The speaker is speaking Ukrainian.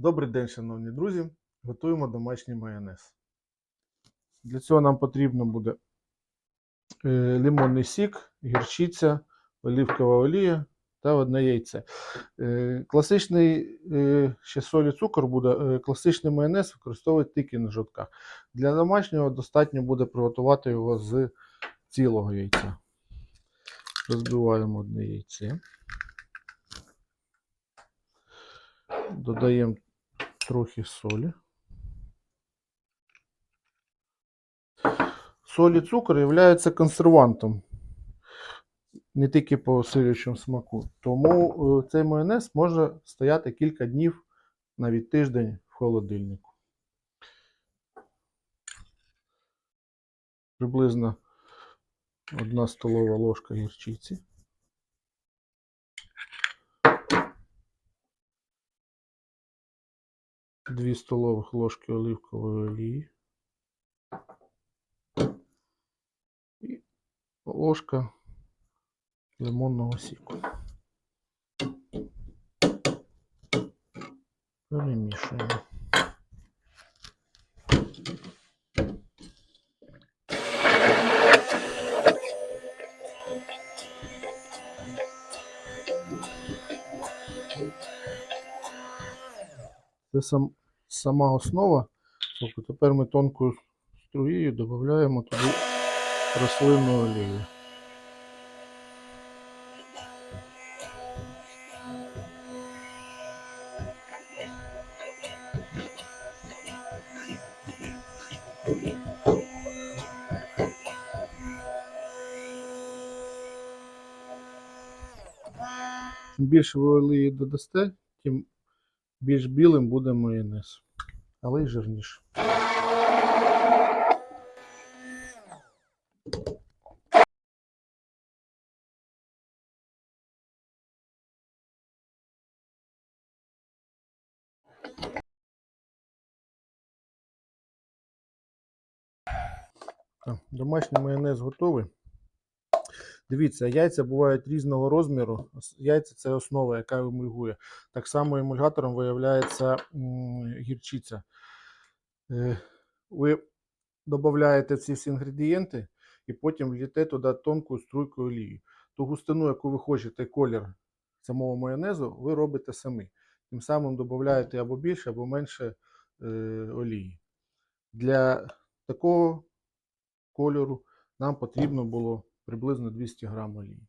Добрий день, шановні друзі. Готуємо домашній майонез. Для цього нам потрібно буде е, лимонний сік, гірчиця, оливкова олія та одне яйце. Е, Класичний е, ще соль і цукор буде. Класичний майонез використовують тільки на жовтках. Для домашнього достатньо буде приготувати його з цілого яйця. Розбиваємо одне яйце. Додаємо трохи солі. Соль і цукор являються консервантом, не тільки по посилюючому смаку. Тому е, цей майонез може стояти кілька днів, навіть тиждень в холодильнику. Приблизно одна столова ложка гірчиці. Дві столових ложки оливкової олії. І ложка лимонного сіку. Перемішуємо. Це сам, сама основа. Тобто тепер ми тонкою струєю додаємо туди рослинну олію. Чим більше ви олії додасте, тим більш білим буде майонез, але й жирніше. Домашній майонез готовий. Дивіться, яйця бувають різного розміру. Яйця це основа, яка емульгує. Так само емульгатором виявляється гірчиця. Е, Ви додаєте ці всі інгредієнти і потім вліте туди тонку струйку олії. Ту густину, яку ви хочете, колір самого майонезу, ви робите самі. Тим самим додаєте або більше, або менше е, олії. Для такого кольору нам потрібно було приблизно 200 грам олії.